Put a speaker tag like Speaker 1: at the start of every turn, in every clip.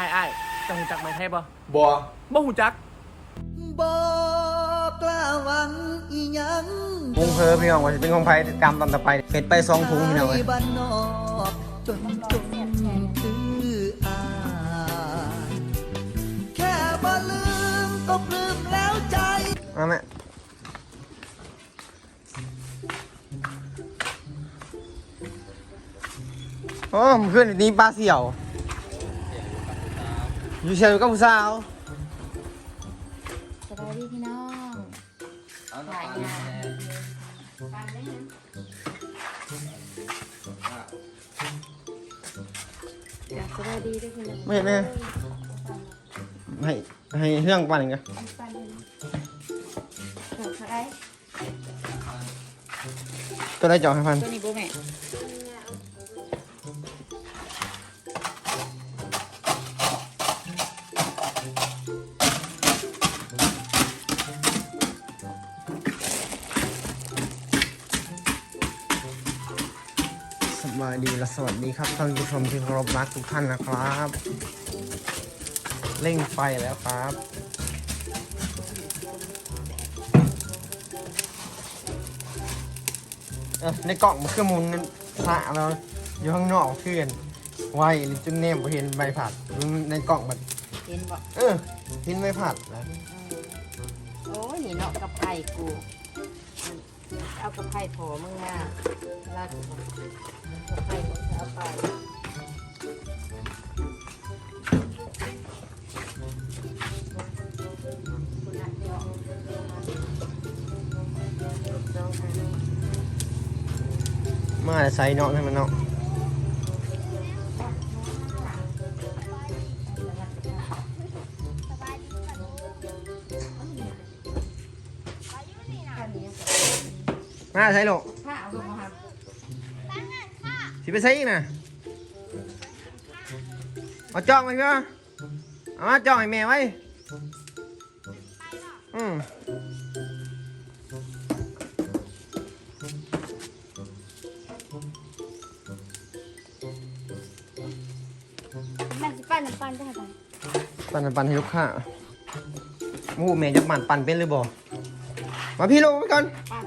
Speaker 1: อ้ไอ้ายจะหูจักไหมไทยบ่
Speaker 2: บัว
Speaker 1: บ่หูจัก
Speaker 3: บอกกล้าหวังอีหยัง
Speaker 2: พุงเพอพี่น้องว่าจะเป็นของไผ่ติดตามตอนต่อไปเป็ดไปสองถุงพี่น้องเอ้ย
Speaker 3: บ้านนอกจนจนคืออายแค่บ่ลืมก็ปลื้มแล้วใจ
Speaker 2: มาแม่โอ้มนขึ้นนี่ปลาเสี่ยว อยู่เชียวกับผู้สาว
Speaker 4: สบายดีพี่น้องถ่ายงานฟังได้นะจ้ะสบายดีด้วยพี่น้อง
Speaker 2: ไม่เนเลยให้ให้เรื่องปั่นกัน
Speaker 4: ฟันเกิดอะไร
Speaker 2: ตัวได้จาะให้พัน
Speaker 4: ตัวนี้บูแม่
Speaker 2: และสวัสดีครับท่านผู้ชมที่เคารพรักทุกท่านนะครับ เร่งไฟแล้วครับ เอ้าในกล่องมันคือหมุนสระแล้วอยู่ข้างนอกเพื่อนไวหรือจนเนมบ่เห็นใบผัดในกล่องมัน
Speaker 4: เห็นบอก
Speaker 2: เออเห็นใบผัดนะ
Speaker 4: โอ้ยนี่เนาะกับไผ่กู เอากับไผ่โผมึงมาลาดกั บไผ่กูจะเอาไปคุณนักเดียวสองอัน
Speaker 2: มาใส่เนาะให้มันเนาะมาใส่ลูก
Speaker 4: ถ้าเอาลงมาครับ
Speaker 2: สิ ไปใส่อีกนะเอาจ้องไว้พี่วะเอามาจ้องให้แม่ไว้ อืม
Speaker 5: แม่สิปั้นน้ำปั้นได้ไหม
Speaker 2: ปั่นปั่นให้ลูกค้าโอ้โหแม่จะปั่นปั่นเป็นหรือบ่มาพี่ลงไปก่อน
Speaker 4: ปั้น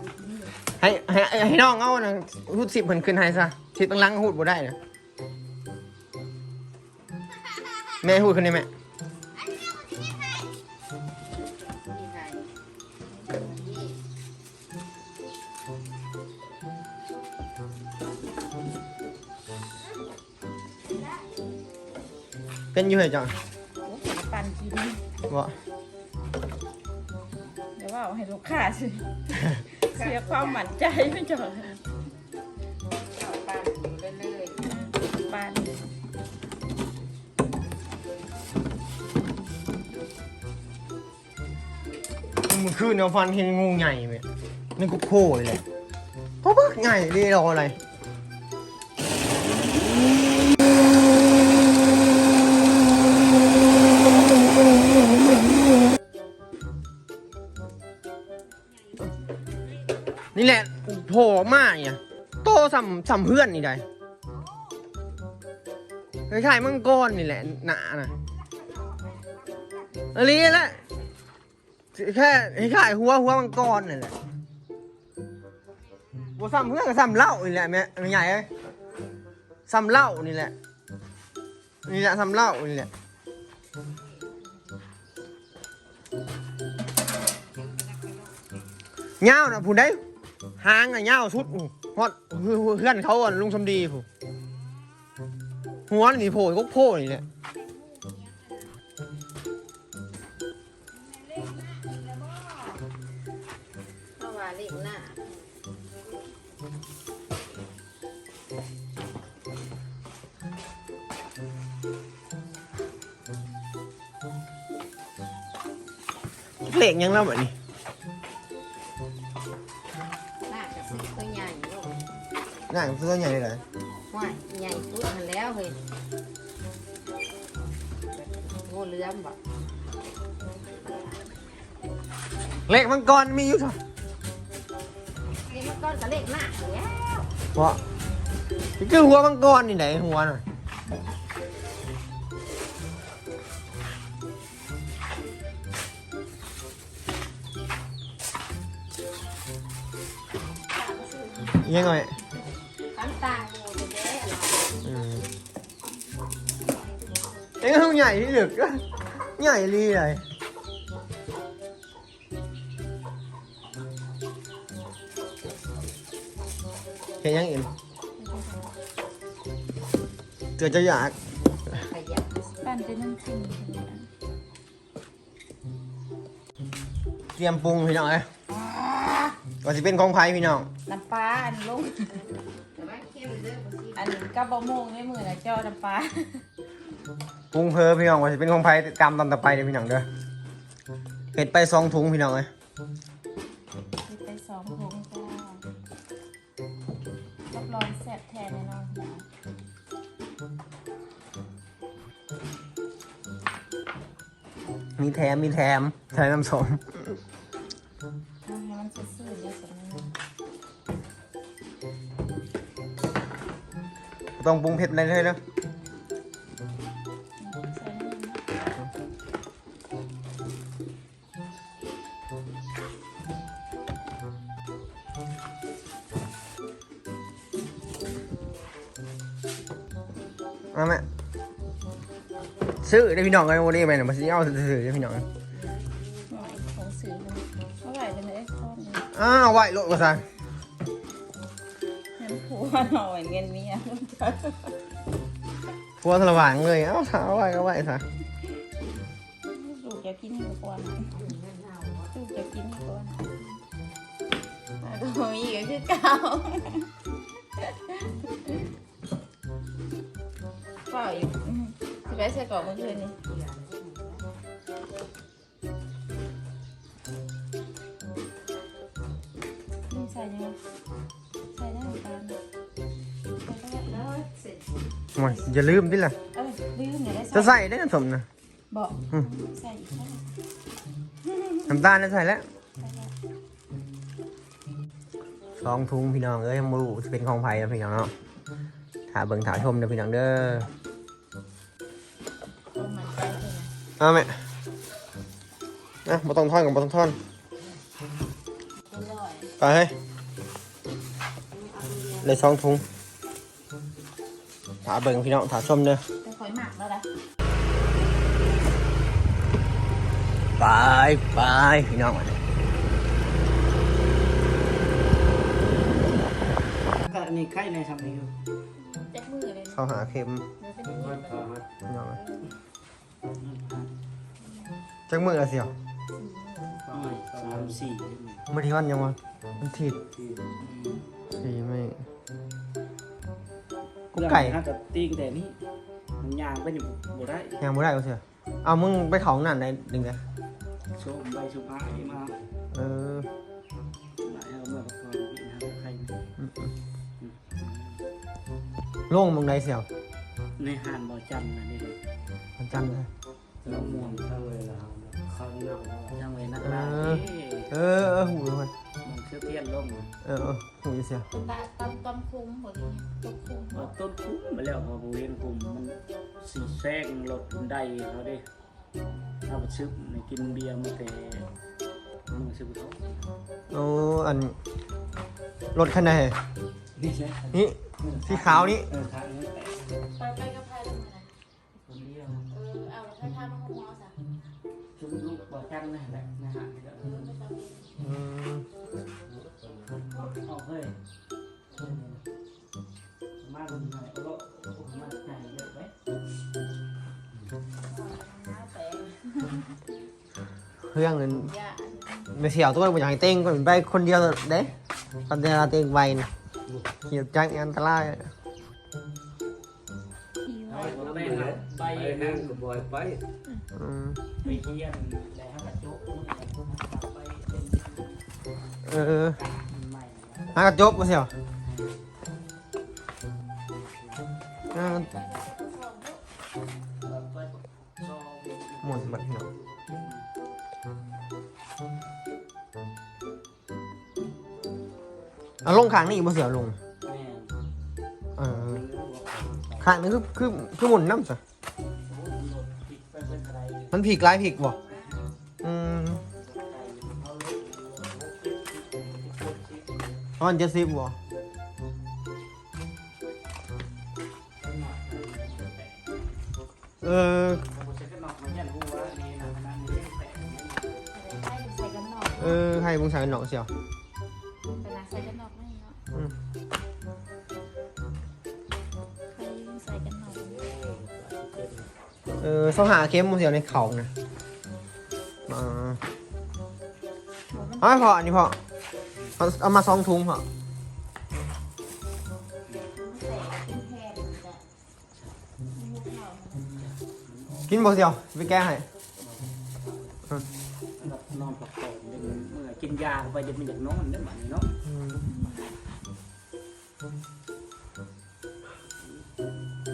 Speaker 2: ให้ให้ให้น้องเอานะรูดสิบเพิ่นขึ้นให้ซะ สิบตั้งหลังหูดบ่ได้นะแม่หูดขึ้นได้ไหม
Speaker 4: นี่ไงนี่
Speaker 2: เป็นอยู่เหรอจัง
Speaker 4: โอ้ยปั้นกิน
Speaker 2: บ่
Speaker 6: เดี๋ยวว่าเอาให้ลูกค้าสิ เสียความหมั่นใจไม่จบ
Speaker 2: มึงคืนเอาฟันเห็นงูใหญ่ไหมนี่กูโผล่เลยเพราะว่าใหญ่ดีรออะไรนี่แหละโผล่ออกมาเนี่ยโตสัมสัมเพื่อนนี่ได้คล้ายๆมังกรนี่แหละหนาน่ะอันนี้แหละ แค่คล้ายหัวหัวมังกรนี่แหละบัสัมเพื่อนกับสัมเหล้านี่แหละแม่แม่ใหญ่เอ้ยสัมเหล้านี่แหละ นี่แหละสัมเหล้านี่แหละเงาน่ะผู้ใดหางน่ะเงาสุดอู้ฮอดเพื่อนเขาอะลุงสมดีผู้หัวนี่โผล่กกโผล่นี่แหละ
Speaker 4: เพราะว่าเล็กหน้า
Speaker 2: เหล็กยังแล้วแบบนี้
Speaker 4: หน้ากับตัวใหญ่ลูก
Speaker 2: น่าตัวใหญ่เลยเหรอ
Speaker 4: ว่าใหญ่สุดมันแล้วเฮ้ยโง่เลื้อมบ่
Speaker 2: เหล็กมังกรมีอยู่เถอะ
Speaker 4: นี่มัน ก้อนกับเลขหน้าแล้ว
Speaker 2: เพราะนี่คือหัวมังกรนี่ไหนหัวน่ะยังไง
Speaker 4: ขันตาโมเดลอื
Speaker 2: มเอ้ยมันใหญ่ที่สุดก็ใหญ่ลีเลย เห็นยังอื่นเกิดจะอยาก
Speaker 4: ขยัน
Speaker 6: ปั้นเป็นน้ำจิ้ม
Speaker 2: เตรียมปรุงพี่น้องเลยว่าจะเป็นของไผ่พี่น้อง
Speaker 6: น้ำปลาอันลง
Speaker 4: แต่ว่าเข้มเด้อบ่สิ
Speaker 6: อันกับบะโมงในมือนะเจ้าน้ำปลา
Speaker 2: ปรุงเพอพี่น้องว่าจะเป็นของไผ่ตามตอนต่อไปเลยพี่น้องเด้อเห็ดไปสองถุงพี่น้องเลย มีแถมมีแถมใช้น้ำส้ม
Speaker 6: ให้มันซื่อๆเดี๋ยวสมนี้
Speaker 2: ต้องปรุงเผ็ดอะไรเลยเนาะ ซื้อได้พี่น้องกันวันนี้ไปหน่อยมาซื้อเอาซื้อได้พี่น้อง
Speaker 6: หน่อยของสื่อมันเท่าไหร่กันเลยข้อนี้
Speaker 2: อ้าวไหวโลดมาซะ
Speaker 6: เงินผัวหน่อยเงินเมีย
Speaker 2: พัวสว่างเลยเอ้าเอาไหวก็ไหวซะ
Speaker 6: ลูกอยากกินนี่ก่อนลูกอยากกินนี่ก่อนแล้วก็มีก็คือเก่าเปล่าอยู่ สิไปใส่กรอบเมื่อคืนนี้นี่ใส่ยังไงใส่ได้เหมือนกันใส่ได้แล้ว
Speaker 4: เสร็จ
Speaker 2: โอ้ยอย่าลืมดิล่ะ
Speaker 6: เอ้ยลืมอย่าได้
Speaker 2: จะ
Speaker 6: ใส่
Speaker 2: ใส่ได้น้ำส้มนะ
Speaker 6: บอก
Speaker 2: อืม
Speaker 6: ใส่อีกแค่
Speaker 2: น้ำตาลได้ใส่แล้วสองถุงพี่น้องเอ้ยมูจะเป็นของไผ่นะพี่น้องเนาะถาเบิ่งถาชมเด้อพี่น้องเด้อ เอาแม่นะบ่ต้องทอนกับบ่ต้องทอน
Speaker 6: อร่อย
Speaker 2: ไปเฮ้ยเลยสองถุงถาเบิ่งพี่น้องถาชมเด้อ
Speaker 6: จะคอยหมักแล้วนะ
Speaker 2: ไปไปพี่น้องมา
Speaker 7: ก็นี่ไข่ในทำนี้อยู่
Speaker 6: แจ็คมือเลย
Speaker 2: เข้าหาเข็ม
Speaker 6: เนื้อเป็นอย่างนี้เลย
Speaker 2: พี่น้องเลย จักมือละเสียว
Speaker 7: ประมาณสามสี่
Speaker 2: มื่อที่วันยังวะมันถีดสี่ไม่กุ๊กไก่
Speaker 7: ถ้ากับตีงแต่นี่มันยางไปอยู่บ่ได้
Speaker 2: ยังไม่ได้ก็เสียเอามึงไปเขาหนันในดึงเลย
Speaker 7: ชมใบชุบหายมา
Speaker 2: เออ
Speaker 7: หลายเอาเมื่อพอเป็นทางไข่
Speaker 2: โล่งมึงได้เสียว
Speaker 7: ในหานบ่อจันนะนี่เลย
Speaker 2: มันจันเลย
Speaker 7: น้ำม่วงเข้าเวลาข้างนอกจังเวนักลา
Speaker 2: เออเออหูเลย
Speaker 7: มันเชื่อเทียนลง
Speaker 2: เออเออหูอยู่เสียว
Speaker 6: ตำตำตำคุ้มหมดเลยตำคุ้ม
Speaker 7: เอาต้นคุ้มมาแล้วพอบูเรียนคุ้มมันสีแซงรถได้เขาดิเอาไปซื้อในกินเบียร์มาแต่มึงซื้อเขา
Speaker 2: โอ้อันรถคันไหน
Speaker 7: นี่ใช่
Speaker 2: นี่สีขาวนี่
Speaker 7: เออทางนี้แต่
Speaker 6: ไปไป กัน
Speaker 7: นั่นแหละนะฮะ
Speaker 2: อืม
Speaker 7: เอาเฮ้ยมาดูหน่อยก็มาไหนเยอะไหม
Speaker 2: เครื่องนึง
Speaker 6: ยา
Speaker 2: ไม่เสียวตัวมันอยากให้เต้งก็เป็นไปคนเดียวเด้ตอนเดียวเต้งไปนะเกี่ยวจักอันตราย
Speaker 7: อยไป
Speaker 2: อืม
Speaker 7: ไปเที่ยงแล้วกระจุกไปเป็น
Speaker 2: เออ
Speaker 7: ใหม่
Speaker 2: หากระจบมาเสียวอ่า
Speaker 7: ไปซอง
Speaker 2: หมดบัดเหี่ยวเอาลงข้างนี่บ่เสียวลง
Speaker 7: แม่
Speaker 2: เออข้างนี้คือคือคือหมุนน้ำสิ
Speaker 7: ติ
Speaker 2: มันผีกลายผีกบ่อมันจะซิบบ่เออ เออ ให้บุงใสายหนองเสียว
Speaker 6: เออ
Speaker 2: เขาหาเข้มบุ้งเสียวในเขานะมาเอาให้พออันนี้พอเอาเอามาสองถุงพอ
Speaker 6: ใส่เป็นแพนจ้ะ
Speaker 2: กินบ่เสียวไปแก้ให้
Speaker 7: นอนปักโป่งเมื่อกินยาไปจะเป็นอย่างนอนได้ไหมเนาะ
Speaker 2: อืม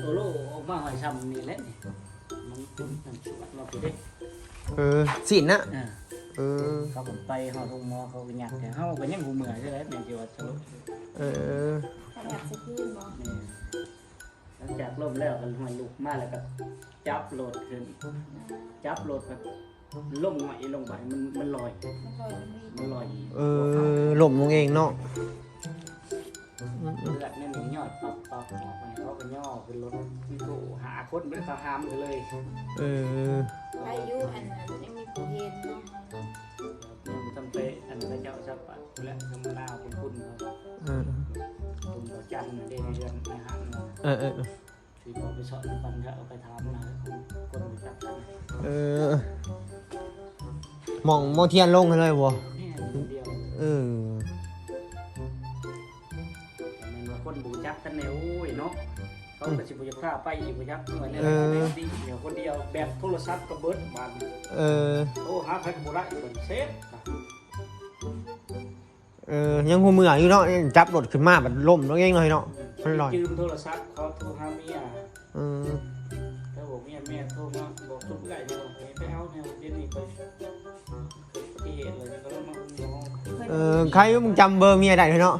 Speaker 7: โอโลออกมาหอยซ้ำนี่แหละนี่มัน เป็นอันชวดเราไปได้
Speaker 2: เออสินนะ
Speaker 7: อ่า
Speaker 2: เออ
Speaker 7: เขาผมไปหอโรงหมอเขาไปหยัดแต่เขาไปยังหูเหมือใช่ไหมแม่นจีว่าสรุป
Speaker 2: เออ
Speaker 6: ขนาดจะขึ้นบ่
Speaker 7: นี่หลังจากล่มแล้วกันหอยลูกมาแล้วก็จับโหลดขึ้น จับโหลดแบบล่มหอยลงไปมันมันลอย
Speaker 6: มันลอยมันรีบ
Speaker 7: มันลอย
Speaker 2: เออหล่มลงเองเนาะ
Speaker 7: เลือดเนี่ยมันย่อยปับปับออกไปเขาก็ย่อขึ้นรถวิโก้หาคนไม่ได้เขาหามกันเลย
Speaker 2: เออ
Speaker 6: อายุอันนั้นยังมีผู้เห็นเนาะ
Speaker 7: ยังทำไปอันพระเจ้าชับปะและธรรมดาคุณคุณเขา
Speaker 2: เออ
Speaker 7: คุณเขาจันทร์ได้ในเดือนในหันมา
Speaker 2: เออเออ
Speaker 7: ที่เขาไปสอนปันเขาเอาไปทำนะคนรู้จักกัน
Speaker 2: เออมองมองเทียนลงกันเลยบ่
Speaker 7: นี่คนเดียว
Speaker 2: เออ
Speaker 7: กกันแนวโอ้ยเนาะเขาก็สิบุญข้าไปอีกบุญยักหน่วยเนี่ยดีเดี๋ยวคนเดียวแบบโทรศัพท์ก็เบิดบาน
Speaker 2: เออ
Speaker 7: โอ้หาใครก็บ่ได้เป็นเซฟ
Speaker 2: เออยังหูมืออยู่เนาะจับรถขึ้นมาบัดล่มลงเองเลยเนาะมันลอย
Speaker 7: ยืมโทรศัพท์เขาโทรหาเมีย
Speaker 2: เออ
Speaker 7: เขาบอกเมียแม่โทรมาบอกทุกไก่เนี่ยไปเอาเนี่ยเดี๋ยวนี้ไปที่เหตุเลยก็ต้องมาง้อ
Speaker 2: เออใครมึงจำเบอร์เมียได้เลยเนาะ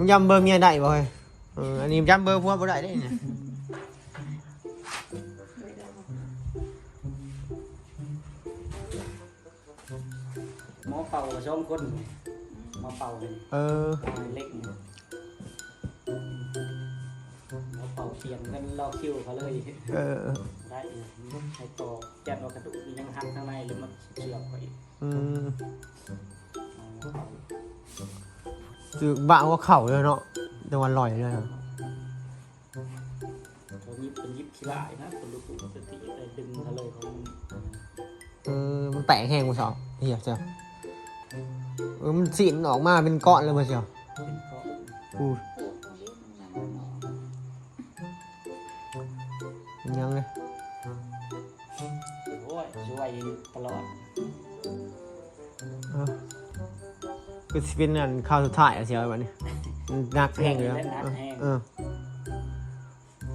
Speaker 2: มึงจำเบอร์เมียได้บ่เฮ้ยเอออันนี้จำเบอร์ผัวบ่ได้ได้เนี่ย
Speaker 7: หมอเป่าสองคนหมาเป่าเลย
Speaker 2: เออ
Speaker 7: เล็กหมอเป่าเขียนกันรอคิวเขาเลย
Speaker 2: เออ
Speaker 7: ได้ใช้ต่อจัดว่ากระดูกยังหันข้างในแล้วมันเชื่อมไปอีก
Speaker 2: อืม จือบ้าว่าเข่าเลยเนาะแต่วันลอยเลยอะ
Speaker 7: เขายิบเป็นยิบขี้ลายนะคนดูปกติเลยดึงเขาเลยเขา
Speaker 2: เออมันแตกแห้งกูสาวเฮียเจ้าเออมันสีนออกมาเป็นก้อนเลยมาเชียว
Speaker 7: เป็นข้อ
Speaker 2: อู้ยังเลย
Speaker 7: โอ้ยช่วยตลอด
Speaker 2: คือสิเป็นอันข้าวสุดท้ายอะเชียววันนี้มันหนักแห้งเลยอะเออ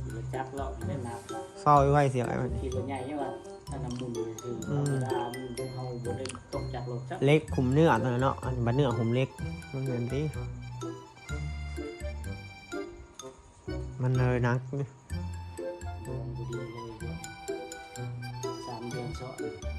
Speaker 7: ขี่รถจักรเลาะเล่นน้
Speaker 2: เศร้าไว้เสียไอ้วันำ
Speaker 7: ขี่รถใหญ่เนี่ยว่าถ้าน้ำมุนคือธรรมดามันเขาบนได้ตกจากรถจักร
Speaker 2: เล็กขุมเนื้อตัวนั้นเนาะอันบัดเนื้อขุมเล็กมันเหมือนที่มันเลยหนัก
Speaker 7: ดวงบุดีเลยสามเดือนซ้อน